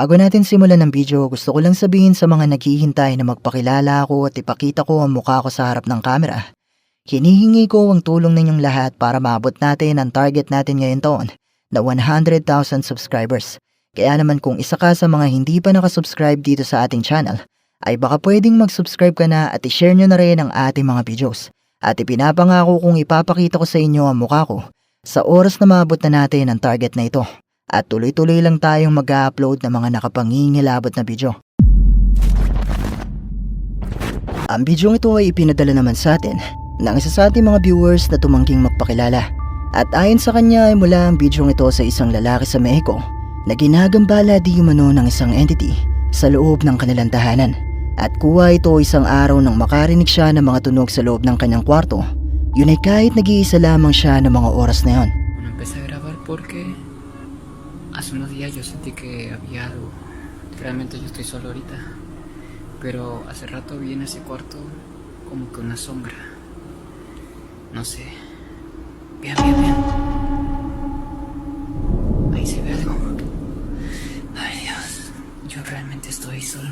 Bago natin simulan ng video, gusto ko lang sabihin sa mga naghihintay na magpakilala ako at ipakita ko ang mukha ko sa harap ng kamera. Hinihingi ko ang tulong ninyong lahat para maabot natin ang target natin ngayon taon na 100,000 subscribers. Kaya naman kung isa ka sa mga hindi pa nakasubscribe dito sa ating channel, ay baka pwedeng mag-subscribe ka na at i-share nyo na rin ang ating mga videos. At ipinapangako kong ipapakita ko sa inyo ang mukha ko sa oras na maabot na natin ang target na ito. At tuloy-tuloy lang tayong mag-upload ng mga nakapangingilabot na video. Ang video ito ay ipinadala naman sa atin ng isa sa ating mga viewers na tumangking magpakilala. At ayon sa kanya ay mula ang video ito sa isang lalaki sa Mexico na ginagambala di umano ng isang entity sa loob ng kanilang tahanan. At kuha ito isang araw nang makarinig siya ng mga tunog sa loob ng kanyang kwarto. Yun ay kahit nag-iisa lamang siya ng mga oras na yon. Grabar porque hace unos días yo sentí que había algo. Realmente yo estoy solo ahorita. Pero hace rato vi en ese cuarto como que una sombra. No sé. Vean, vean, vean. Ahí se ve algo. Ay Dios. Yo realmente estoy solo.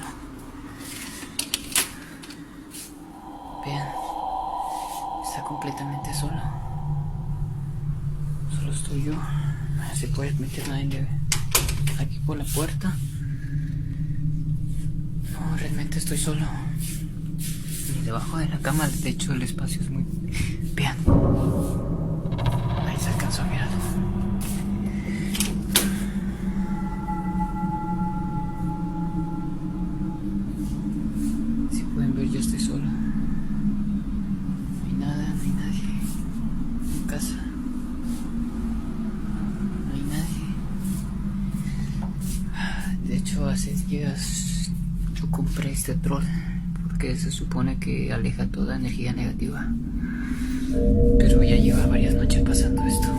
Vean. Está completamente solo. Solo estoy yo. No se puede meter nadie de aquí por la puerta. No, realmente estoy solo. Y debajo de la cama, de hecho, el espacio es muy. Vean. Compré este troll porque se supone que aleja toda energía negativa. Pero ya lleva varias noches pasando esto.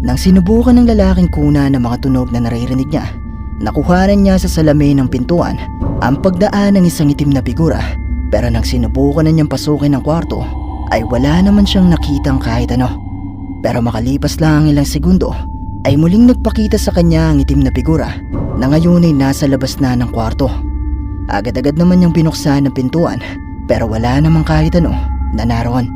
Nang sinubukan ng lalaking kuna ng mga tunog na naririnig niya, nakuhanan niya sa salamin ng pintuan ang pagdaan ng isang itim na figura. Pero nang sinubukan na niyang pasukin ang kwarto, ay wala naman siyang nakitang kahit ano. Pero makalipas lang ang ilang segundo, ay muling nagpakita sa kanya ang itim na figura na ngayon ay nasa labas na ng kwarto. Agad-agad naman niyang binuksan ang pintuan pero wala namang kahit ano na naroon.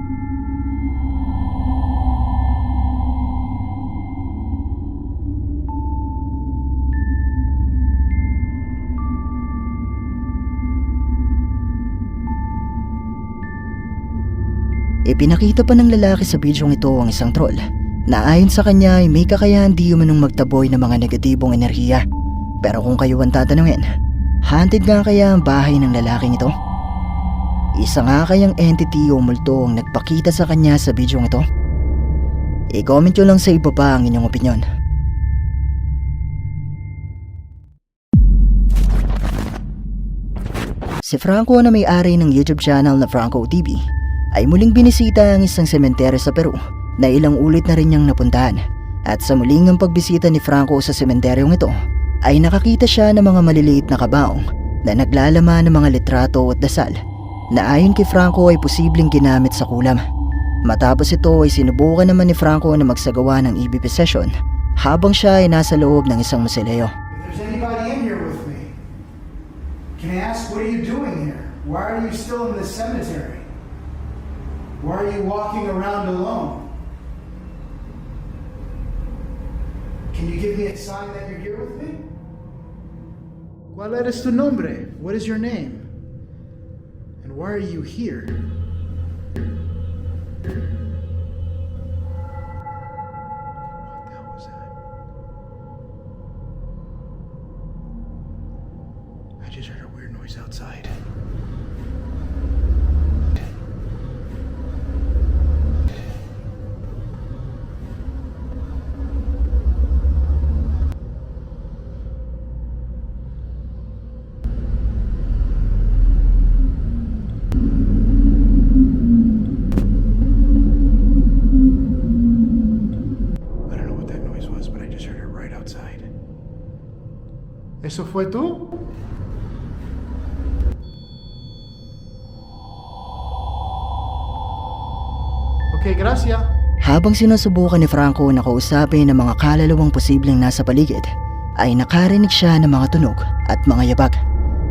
Ipinakita pa ng lalaki sa bidyong ito ang isang troll na ayon sa kanya ay may kakayahan di umanong magtaboy ng mga negatibong enerhiya. Pero kung kayo ang tatanungin, haunted nga kaya ang bahay ng lalaking ito? Isa nga kayang entity o multo ang nagpakita sa kanya sa bidyong ito? I-comment nyo lang sa ibaba ang inyong opinion. Si Franco na may-ari ng YouTube channel na Franco TV ay muling binisita ang isang sementeryo sa Peru na ilang ulit na rin niyang napuntahan. At sa muling ang pagbisita ni Franco sa sementeryong ito ay nakakita siya ng mga maliliit na kabaong na naglalaman ng mga litrato at dasal na ayon kay Franco ay posibleng ginamit sa kulam. Matapos ito ay sinubukan naman ni Franco na magsagawa ng EBP session habang siya ay nasa loob ng isang musileo. Can I ask, what are you doing here? Why are you still in the cemetery? Why are you walking around alone? Can you give me a sign that you're here with me? ¿Cuál eres tu nombre? What is your name? And why are you here? ¿Eso fue tú? Okay, gracias. Habang sinusubukan ni Franco na kausapin ang mga kalalawang posibleng nasa paligid, ay nakarinig siya ng mga tunog at mga yabag.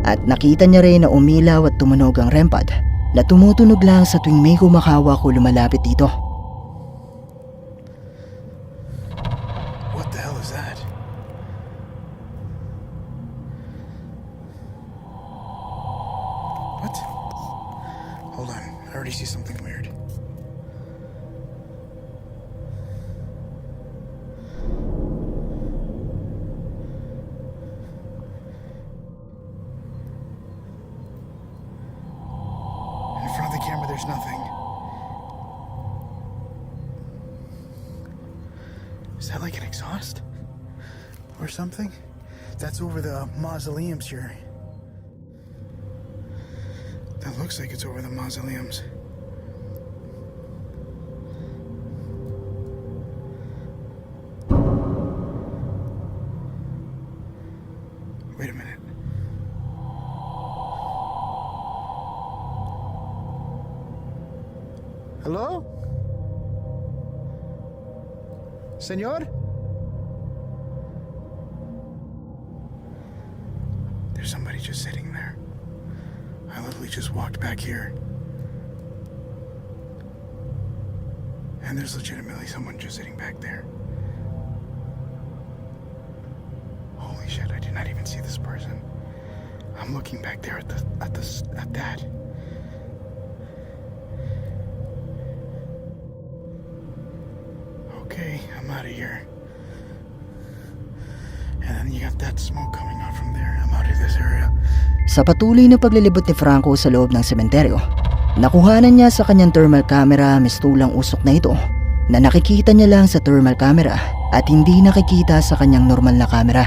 At nakita niya rin na umilaw at tumunog ang REM pad na tumutunog lang sa tuwing may kumakawa ko lumalapit dito. That looks like it's over the mausoleums. Wait a minute. Hello? Senor? Looking back there at the at the at that. Okay, I'm out of here. And then you got that smoke coming out from there. I'm out of this area. Sa patuloy na paglilibot ni Franco sa loob ng sementeryo, nakuhanan niya sa kanyang thermal camera mistulang usok na ito na nakikita niya lang sa thermal camera at hindi nakikita sa kanyang normal na camera.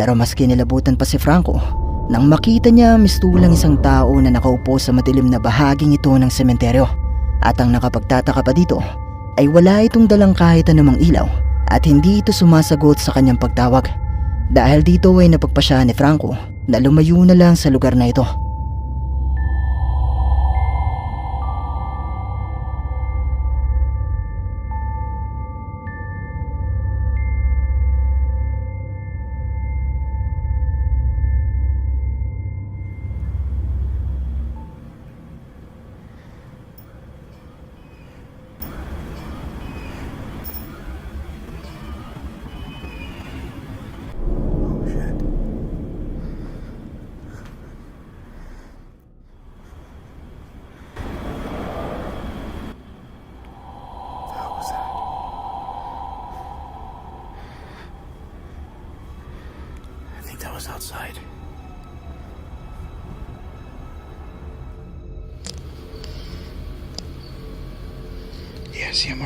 Pero mas kinilabutan pa si Franco nang makita niya mistulang isang tao na nakaupo sa madilim na bahaging ito ng sementeryo. At ang nakapagtataka pa dito ay wala itong dalang kahit anumang ilaw at hindi ito sumasagot sa kanyang pagtawag. Dahil dito ay napagpasya ni Franco na lumayo na lang sa lugar na ito.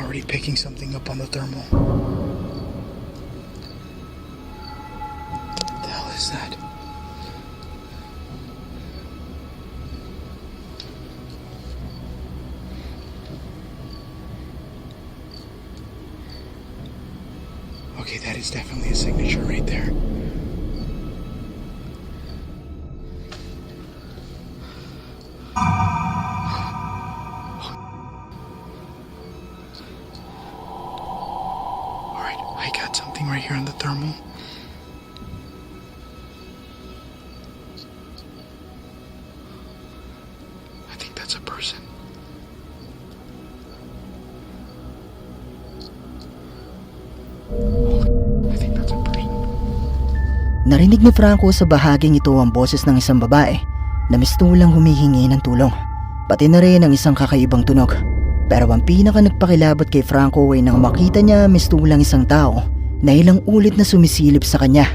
Already picking something up on the thermal. What the hell is that? Okay, that is definitely a signature right here on the thermal. I think that's a person. I think that's a person. Narinig ni Franco sa bahaging ito ang boses ng isang babae na mistulang humihingi ng tulong. Pati na rin ang isang kakaibang tunog. Pero ang pinaka nagpakilabot kay Franco ay nang makita niya mistulang isang tao na ilang ulit na sumisilip sa kanya.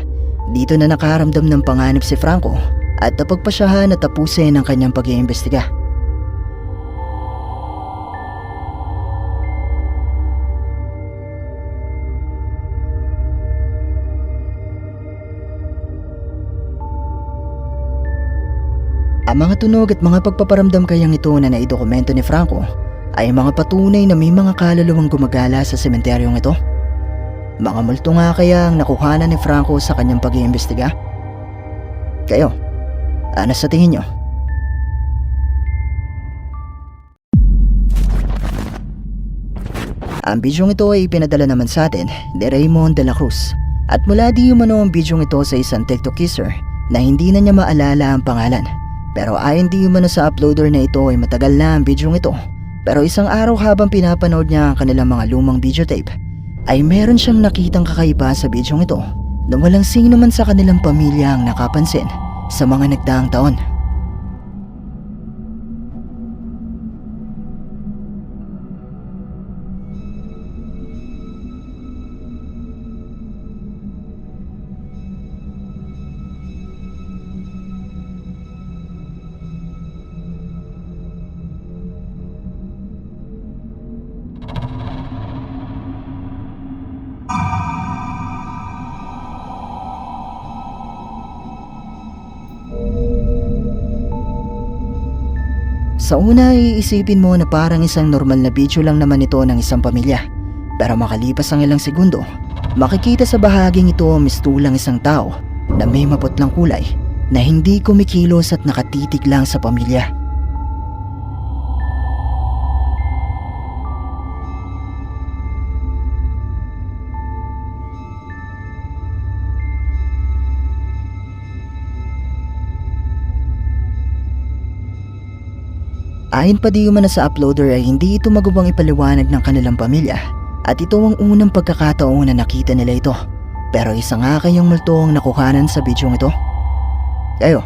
Dito na nakaramdam ng panganib si Franco at napagpasyahan na tapusin ang kanyang pag-iimbestiga. Ang mga tunog at mga pagpaparamdam kayang ito na naidokumento ni Franco ay mga patunay na may mga kaluluwang gumagala sa sementeryong ito. Mga multo nga kaya ang nakuhanan ni Franco sa kanyang pag-iimbestiga? Kayo, ano sa tingin nyo? Ang bidyong ito ay pinadala naman sa atin ni Raymond de la Cruz At mula di umano ang bidyong ito sa isang TikTok user na hindi na niya maalala ang pangalan. Pero ayon di umano sa uploader na ito ay matagal na ang bidyong ito. Pero isang araw habang pinapanood niya ang kanilang mga lumang videotape, ay meron siyang nakitang kakaiba sa bidyong ito na walang sino man sa kanilang pamilya ang nakapansin sa mga nagdaang taon. Sa una iisipin mo na parang isang normal na video lang naman ito ng isang pamilya. Pero makalipas ang ilang segundo, makikita sa bahaging ito ang mistulang isang tao na may maputlang kulay na hindi kumikilos at nakatitig lang sa pamilya. Ayon pa di umano sa uploader ay hindi ito magubang ipaliwanag ng kanilang pamilya at ito ang unang pagkakataon na nakita nila ito. Pero isa nga kayang multo ang nakuhanan sa bidyong ito. Kayo,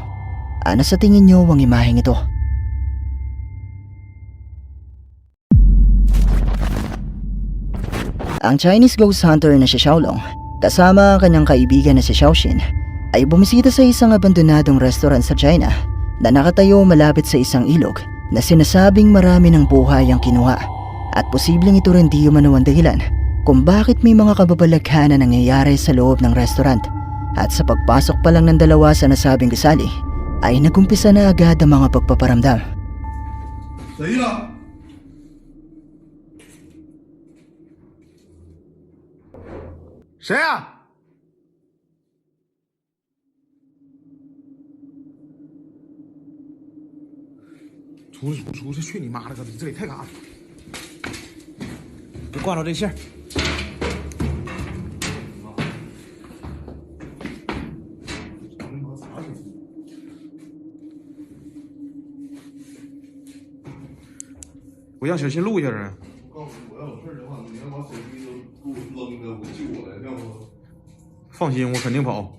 ano sa tingin nyo ang imaheng ito? Ang Chinese ghost hunter na si Xiaolong kasama ang kanyang kaibigan na si Xiaoxin ay bumisita sa isang abandonadong restaurant sa China na nakatayo malapit sa isang ilog na sinasabing marami ng buhay ang kinuha at posibleng ito rin di umano ang dahilan kung bakit may mga kababalaghan na nangyayari sa loob ng restaurant at sa pagpasok pa lang ng dalawa sa nasabing gusali ay nagumpisa na agad ang mga pagpaparamdam. 谁呀？出去出去，去你妈了个逼！这里太嘎了。就挂着这线儿。我让小新录一下啊。告诉我要有事儿的话，你要把手机都给我扔了，我救我来，要不？放心，我肯定跑。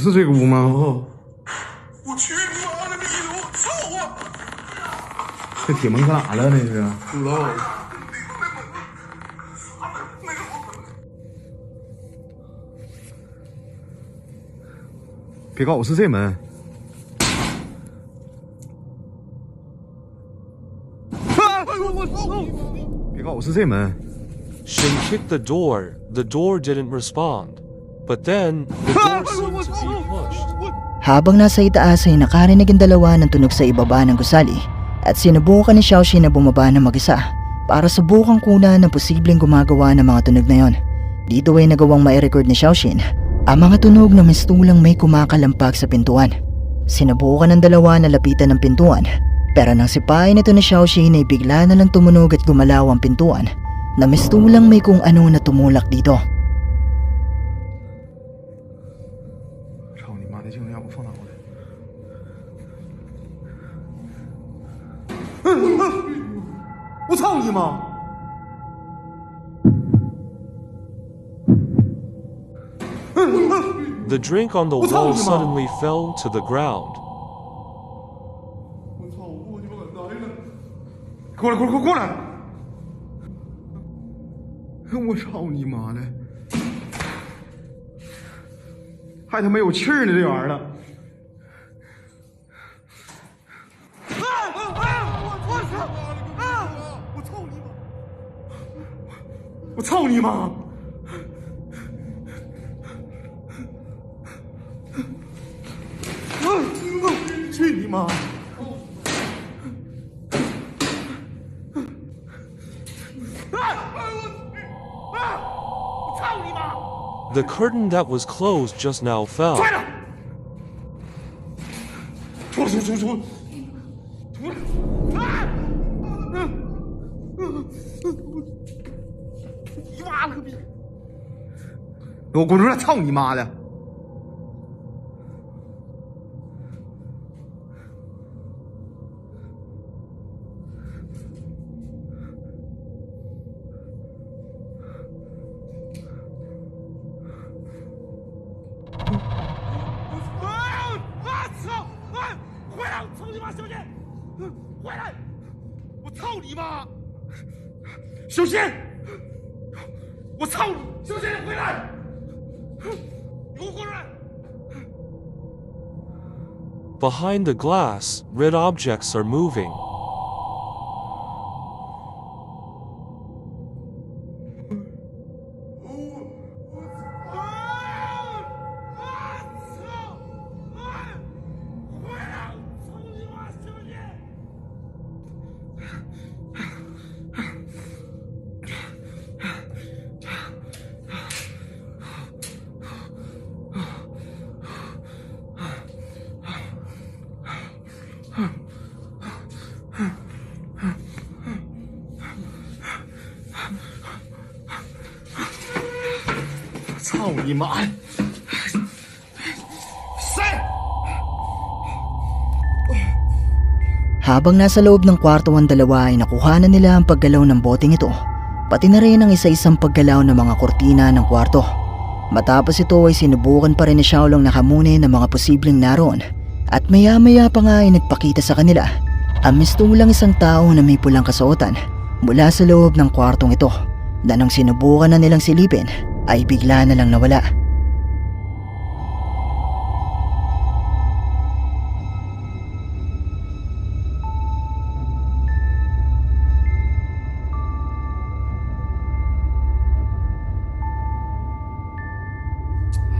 是这个屋吗？哦，我去你妈的逼的！我操啊！这铁门搁哪了？那是？不知道。别告诉我是这门。啊！我操！别告诉我是这门。 Shin kicked the door. The door didn't respond. But then, the door seemed to be pushed. Habang nasa itaas ay nakarinig ang dalawa ng tunog sa ibaba ng gusali at sinubukan ni Xiaoxi na bumaba ng mag-isa para subukan kuna ng posibleng gumagawa ng mga tunog na yon. Dito ay nagawang mai-record ni Xiaoxin ang mga tunog na mistulang may kumakalampag sa pintuan. Sinubukan ng dalawa na lapitan ng pintuan pero nang sipain ito ni Xiaoxin ay bigla na lang tumunog at gumalaw ang pintuan na mistulang may kung ano na tumulak dito. 你妈！The drink on the wall suddenly fell to the ground. 我操！我不鸡巴敢待了！过来，过来，过过来！我操你妈的！还他妈有气儿呢，这玩意儿 我操你妈！啊！去你妈！ The curtain that was closed just now fell. 快点！出出出出！ 你妈了个逼！给我滚出来！操你妈的！Behind the glass, red objects are moving. Limaan. Sir! Nasa loob ng kwarto ang dalawa ay nakuha na nila ang paggalaw ng boteng ito. Pati na rin ang isa-isang paggalaw ng mga kortina ng kwarto. Matapos ito ay sinubukan pa rin ni Xiaolong nakamune ng mga posibleng naroon. At maya-maya pa nga ay nagpakita sa kanila ang mistulang isang tao na may pulang kasuotan mula sa loob ng kwartong ito na nang sinubukan na nilang silipin ay bigla na lang nawala. ”哎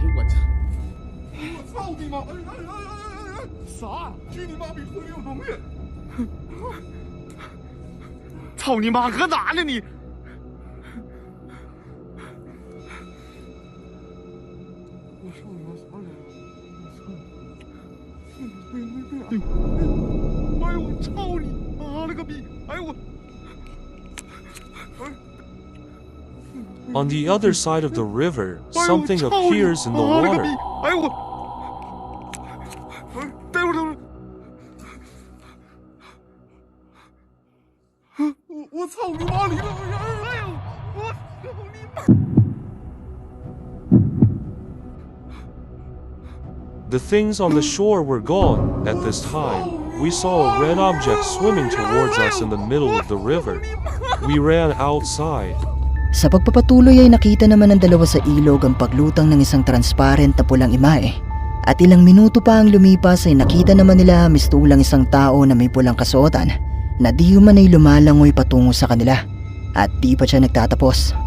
呦我操！我操你妈！哎哎哎哎哎哎！啥？去你妈逼！回来有东西！操你妈！搁哪呢你？ On the other side of the river, something appears in the water. The things on the shore were gone at this time. We saw a red object swimming towards us in the middle of the river. We ran outside. Sa pagpapatuloy ay nakita naman ng dalawa sa ilog ang paglutang ng isang transparent na pulang imae. At ilang minuto pa ang lumipas ay nakita naman nila mistulang isang tao na may pulang kasuotan na di man ay lumalangoy patungo sa kanila. At di pa siya nagtatapos.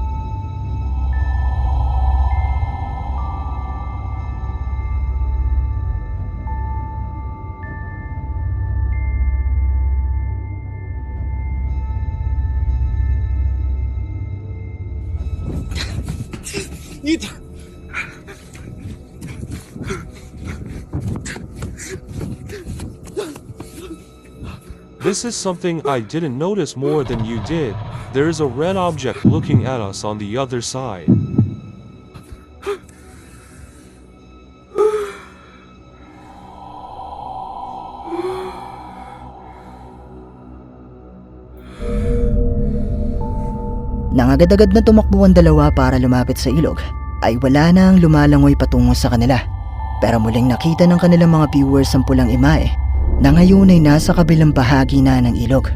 Is something I didn't notice more than you did. There is a red object looking at us on the other side. Nang agad-agad na tumakbo ang dalawa para lumapit sa ilog, ay wala na ang lumalangoy patungo sa kanila. Pero muling nakita ng kanilang mga viewers ang pulang imae na ngayon ay nasa kabilang bahagi na ng ilog.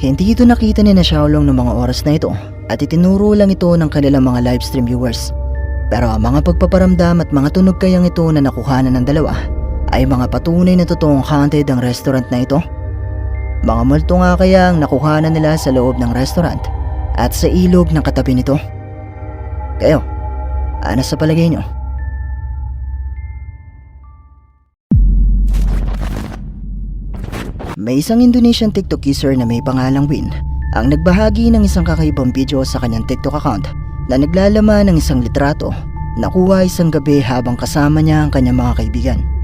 Hindi ito nakita ni na Xiaolong ng mga oras na ito at itinuro lang ito ng kanilang mga livestream viewers. Pero ang mga pagpaparamdam at mga tunog kayang ito na nakuhanan ng dalawa ay mga patunay na totoong haunted ang restaurant na ito. Mga multo nga kaya ang nakuhanan nila sa loob ng restaurant at sa ilog ng katabi nito. Kayo, ano sa palagay nyo? May isang Indonesian TikTok user na may pangalang Win ang nagbahagi ng isang kakaibang video sa kanyang TikTok account na naglalaman ng isang litrato na kuha isang gabi habang kasama niya ang kanyang mga kaibigan.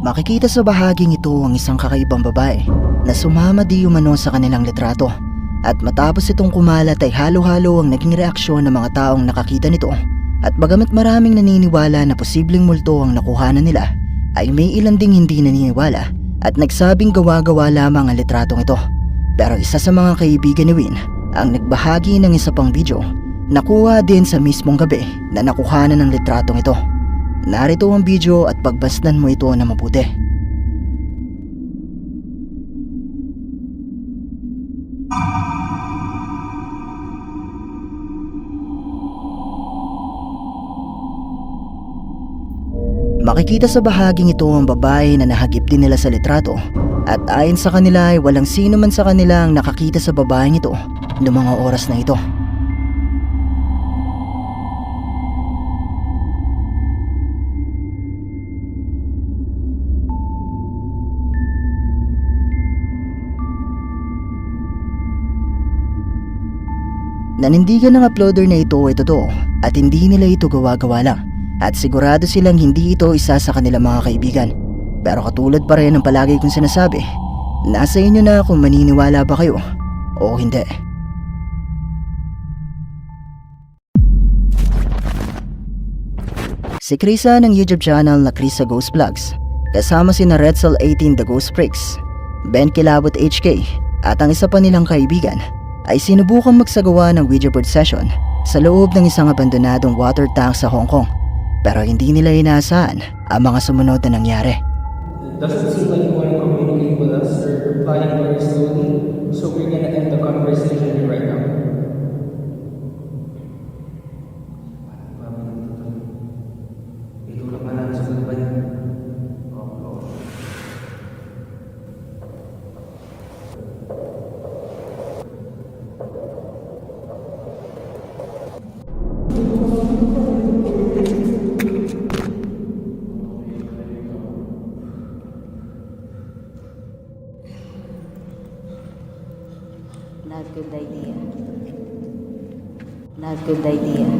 Makikita sa bahaging ito ang isang kakaibang babae na sumama di umano sa kanilang litrato at matapos itong kumalat ay halo-halo ang naging reaksyon ng mga taong nakakita nito at bagamat maraming naniniwala na posibleng multo ang nakuhanan nila ay may ilan ding hindi naniniwala at nagsabing gawa-gawa lamang ang litratong ito. Pero isa sa mga kaibigan ni Win ang nagbahagi ng isa pang video nakuha din sa mismong gabi na nakuhanan ng litratong ito. Narito ang video at pagbasdan mo ito na mabuti. Makikita sa bahaging ito ang babae na nahagip din nila sa litrato at ayon sa kanila ay walang sino man sa kanila ang nakakita sa babaeng ito noong mga oras na ito. Nanindigan ng uploader na ito ay totoo at hindi nila ito gawa-gawa lang at sigurado silang hindi ito isa sa kanilang mga kaibigan. Pero katulad pa rin ng palagi kong sinasabi, nasa inyo na kung maniniwala ba kayo o hindi. Si Krisa ng YouTube channel na Krisa Ghost Vlogs, kasama si na Redsel 18 The Ghost Freaks, Ben Kilabot HK, at ang isa pa nilang kaibigan ay sinubukang magsagawa ng Ouija board session sa loob ng isang abandonadong water tank sa Hong Kong. Pero hindi nila inaasahan ang mga sumunod na nangyari. doesn't seem like you want to communicate with us or good idea.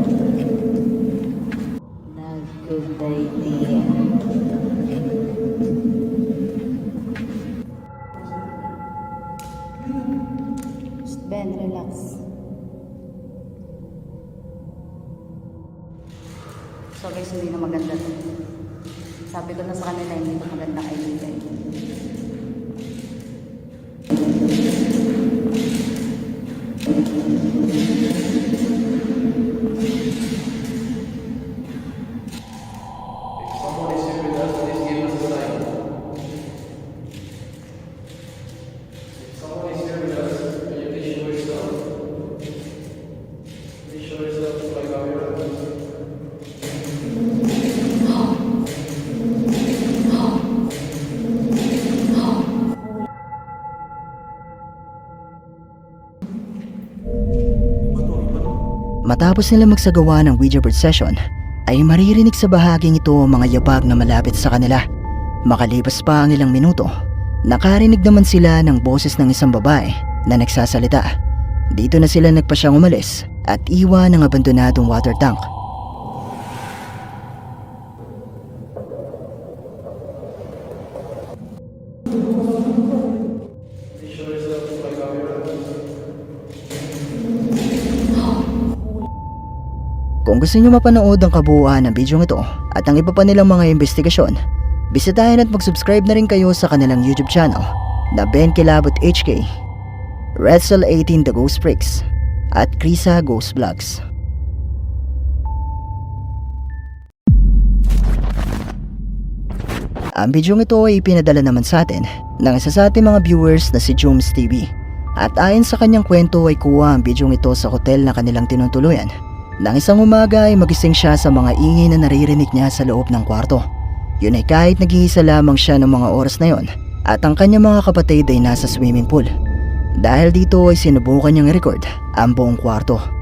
Matapos nila magsagawa ng Ouija board session, ay maririnig sa bahaging ito ang mga yabag na malapit sa kanila. Makalipas pa ang ilang minuto, nakarinig naman sila ng boses ng isang babae na nagsasalita. Dito na sila nagpasyang umalis at iwan ng abandonadong water tank. Kung gusto nyo mapanood ang kabuuan ng video ito at ang iba pa nilang mga investigasyon, bisitahin at mag-subscribe na rin kayo sa kanilang YouTube channel na Ben Kilabot HK, Redsel 18 The Ghost Freaks, at Krisa Ghost Vlogs. Ang video ito ay pinadala naman sa atin ng isa sa ating mga viewers na si Jooms TV. At ayon sa kanyang kwento ay kuha ang video ito sa hotel na kanilang tinutuluyan. Nang isang umaga ay magising siya sa mga ingay na naririnig niya sa loob ng kwarto. Yun ay kahit nag-iisa lamang siya ng mga oras na yon at ang kanyang mga kapatid ay nasa swimming pool. Dahil dito ay sinubukan niyang i-record ang buong kwarto.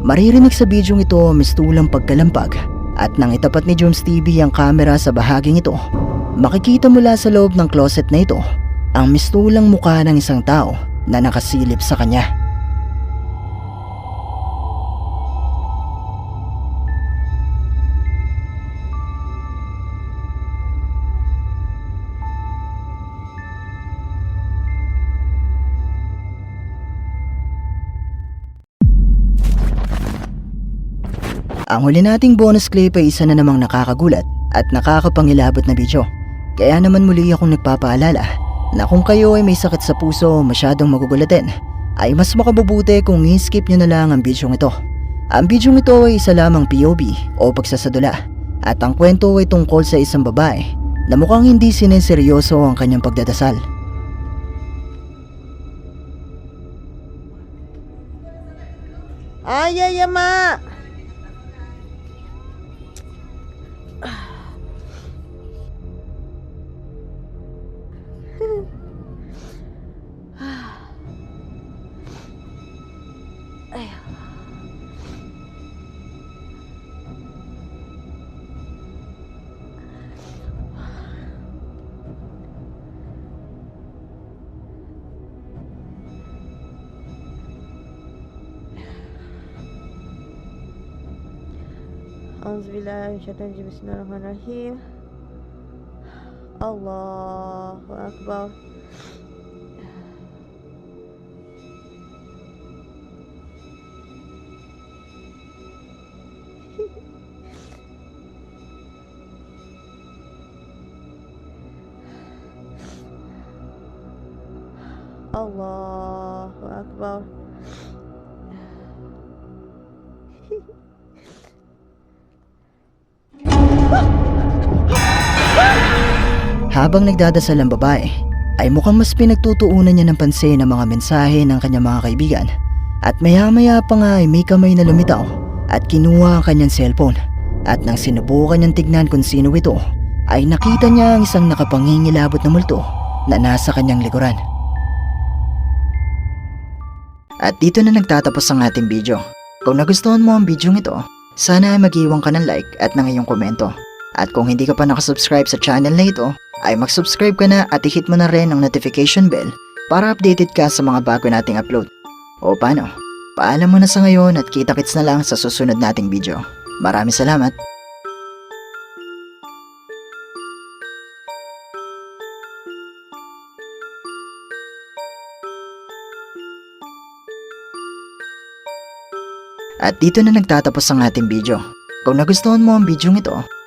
Maririnig sa bidyong ito ang mistulang pagkalampag at nang itapat ni Joms TV ang kamera sa bahaging ito, makikita mula sa loob ng closet na ito ang mistulang mukha ng isang tao na nakasilip sa kanya. Ang huli nating bonus clip ay isa na namang nakakagulat at nakakapangilabot na video. Kaya naman muli akong nagpapaalala na kung kayo ay may sakit sa puso masyadong magugulatin, ay mas makabubuti kung i-skip nyo na lang ang bidyong ito. Ang bidyong ito ay isa lamang POV o pagsasadula at ang kwento ay tungkol sa isang babae na mukhang hindi sineseryoso ang kanyang pagdadasal. Ay, ay, ama! الله الشيطان بسم الله الرحمن الرحيم الله أكبر الله أكبر Habang nagdadasal ang babae, ay mukhang mas pinagtutuunan niya ng pansin ang mga mensahe ng kanyang mga kaibigan. At maya-maya pa nga ay may kamay na lumitaw at kinuha ang kanyang cellphone. At nang sinubukan niyang tignan kung sino ito, ay nakita niya ang isang nakapangingilabot na multo na nasa kanyang likuran. At dito na nagtatapos ang ating video. Kung nagustuhan mo ang video ito, sana ay mag-iwan ka ng like at ng iyong komento. At kung hindi ka pa nakasubscribe sa channel na ito, ay mag-subscribe ka na at i-hit mo na rin ang notification bell para updated ka sa mga bago nating upload. O paano? Paalam mo na sa ngayon at kita-kits na lang sa susunod nating video. Maraming salamat! At dito na nagtatapos ang ating video. Kung nagustuhan mo ang video ito,